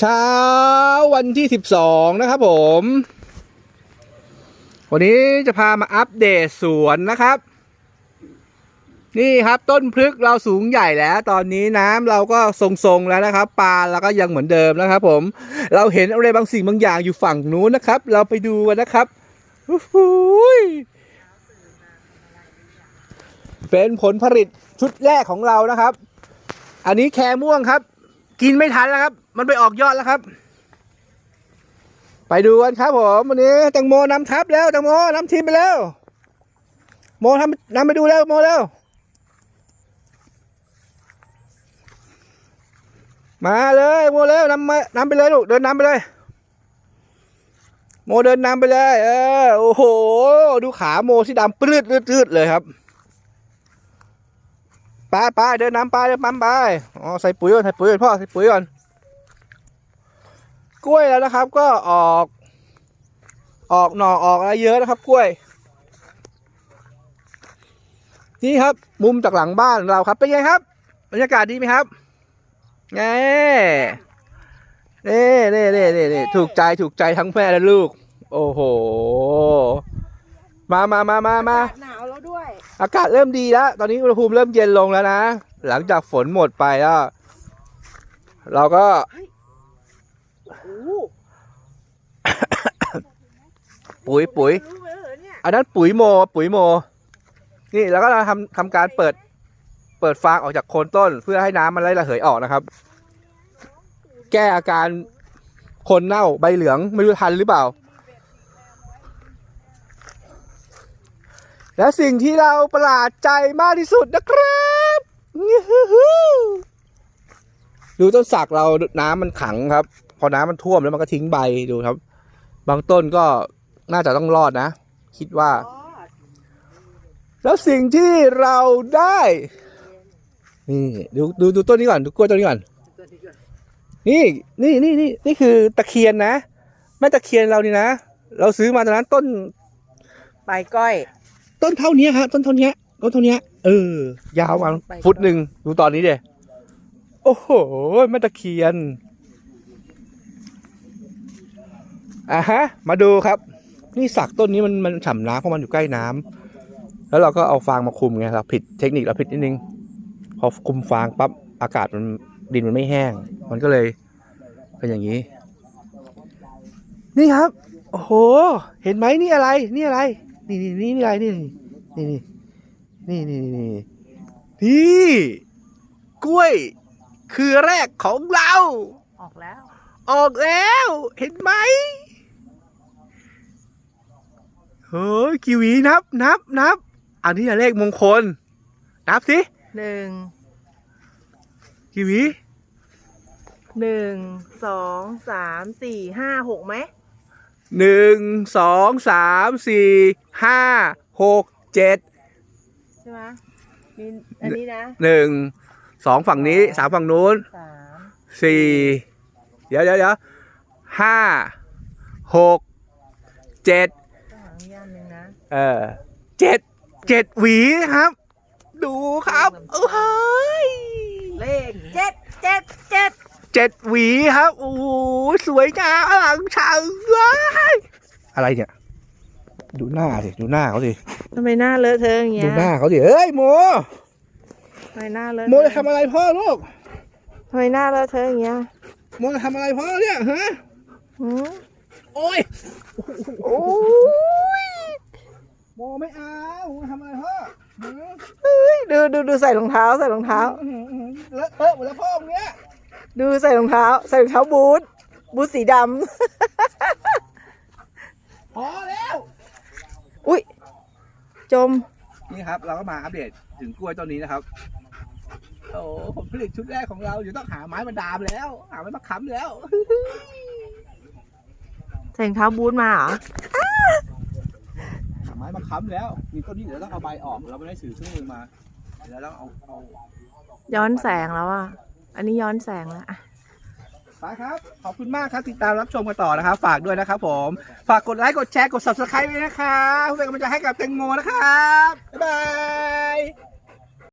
เช้าวันที่ 12 นะครับผม วันนี้จะพามาอัปเดตสวนนะครับ นี่ครับต้นพฤกเราสูงใหญ่แล้ว ตอนนี้น้ำเราก็ทรงๆแล้วนะครับ ปลาเราก็ยังเหมือนเดิมนะครับผม เราเห็นอะไรบางสิ่งบางอย่างอยู่ฝั่งนู้นนะครับ เราไปดูกันนะครับอู้หูยเป็นผลผลิตชุดแรกของเรานะครับ อันนี้แคม่วงครับ กินไม่ทันแล้วครับ มันไปออกยอดแล้วครับ ไปดูกันครับผมวันนี้แตงโมนำทัพแล้วแตงโมนำทีมไปแล้ว โมทำนำไปดูแล้วโมแล้ว มาเลยโมแล้วนำมานำไปเลยลูกเดินนำไปเลย โมเดินนำไปเลย เออโอ้โห ดูขาโมที่ดำปลื้ดลืดลืดเลยครับ ปไปเดินน้ำไปเดินปั๊มไปอ๋อใส่ปุ๋ยก่อนใส่ปุ๋ยก่อนพ่อใส่ปุ๋ยก่อนกล้วยแล้วนะครับ ก็ออก ออกหน่อออกอะไรเยอะนะครับ กล้วย นี่ครับ มุมจากหลังบ้านเราครับเป็นไงครับบรรยากาศดีไหมครับไงเน่เน่เน่เน่เน่ถูกใจถูกใจทั้งแม่และลูก โอ้โห มามามามามาหนาวแล้ว ด้วย อากาศเริ่มดีแล้ว ตอนนี้อุณหภูมิเริ่มเย็นลงแล้วนะ หลังจากฝนหมดไปแล้ว เราก็ โอ้โหปุ๋ยปุ๋ยรู้ไหมเหรอเนี่ยอันนั้นปุ๋ยโม ปุ๋ยโม นี่แล้วก็เราทำทำการเปิด เปิดฟางออกจากโคนต้น เพื่อให้น้ำมันไหลระเหยออกนะครับ แก้อาการโคนเน่าใบเหลืองไม่รู้ทันหรือเปล่า และสิ่งที่เราประหลาดใจมากที่สุดนะครับดูต้นสักเราน้ำมันขังครับ พอน้ำมันท่วมแล้วมันก็ทิ้งใบดูครับ บางต้นก็น่าจะต้องรอดนะ คิดว่า แล้วสิ่งที่เราได้นี่ดูดูดูต้นนี้ก่อนดูกล้วยต้นนี้ก่อนนี้ก่อนนี่นี่นี่นี่นี่คือตะเคียนนะแม่ตะเคียนเรานี่นะเราซื้อมาตอนนั้นต้นใบก้อย ต้นเท่านี้ครับต้นเท่านี้ต้นเท่านี้เออ ยาวมาไปฟุตหนึ่งดูตอนนี้เดโอ้โหแม่ตะเคียนอะฮะ มาดูครับ นี่สักต้นนี้มันมันฉ่ำน้ำเพราะมันอยู่ใกล้น้ำแล้วเราก็เอาฟางมาคุมไงเราผิดเทคนิคเราผิดนิดนึง พอคุมฟางปั๊บอากาศมันดินมันไม่แห้ง มันก็เลยเป็นอย่างนี้ นี่ครับ โอ้โห เห็นไหมนี่อะไร นี่อะไร นี่นี่นี่อะไรนี่นี่นี่นี่นี่นี่นี่กล้วย คือแรกของเรา ออกแล้ว ออกแล้ว เห็นไหมเฮ้ยกีวีนับนับนับ อันนี้เลขมงคล นับสิหนึ่งกีวีหนึ่งสองสามสี่ห้าหกไหมหนึ่งสองสามสี่ ห้าหกเจ็ดใช่ไหมมีอันนี้นะหนึ่งสองฝั่งนี้สามฝั่งนู้นสามสี่เดี๋ยวเดี๋ยวเดี๋ยวห้าหกเจ็ดข้างหลังย่านหนึ่งนะเออเจ็ดเจ็ดหวีนะครับ ดูครับเอ้ยเลขเจ็ดเจ็ดเจ็ดเจ็ดหวีครับโอ้โหสวยงามอลังฉางเลยอะไรเนี่ย ดูหน้าสิดูหน้าเขาสิทำไมหน้าเลอะเทอะอย่างเงี้ดูยหน้าเขาสิเอ้ยโมทำไมหน้าเลอะโมจะทำอะไรพ่อลูกทำไมหน้าเลอะเทอะอย่างเงี้ยโมจะทำอะไรพ่อเนี่ยฮะหืมโอ้ยโอ้ยโมไม่เอาโมทำอะไรพ่อหือเฮ้ยดูดูดูใส่รองเท้าใส่รองเท้า อื้อหืออื้อหือเลอะเทอะหมดแล้วพ่อมึงเนี้ยดูใส่รองเท้า ใส่รองเท้าบูทบูทสีดพอแล้วำ อุ้ย จมนี่ครับ เราก็มาอัปเดตถึงกล้วยต้นนี้นะครับ โอ้ผลผลิตชุดแรกของเราเดี๋ยวต้องหาไม้มาดามแล้ว หาไม้มาค้ำแล้วใส่รองเท้าบูทมาเหรอ หาไม้มาค้ำแล้วมีต้นนี้เดี๋ยวต้องเอาใบออกเราไม่ได้สื่อเครื่องมือมาเดี๋ยวเราต้องเอาเอาย้อนแสงแล้วอะ อันนี้ย้อนแสงแล้วอะ ไปครับ ขอบคุณมากครับ ติดตามรับชมกันต่อนะครับ ฝากด้วยนะครับผม ฝากกดไลค์ กดแชร์ กด subscribe ด้วยนะครับเพื่อเป็นกำลังใจให้กับแตงโมนะครับ บ๊ายบาย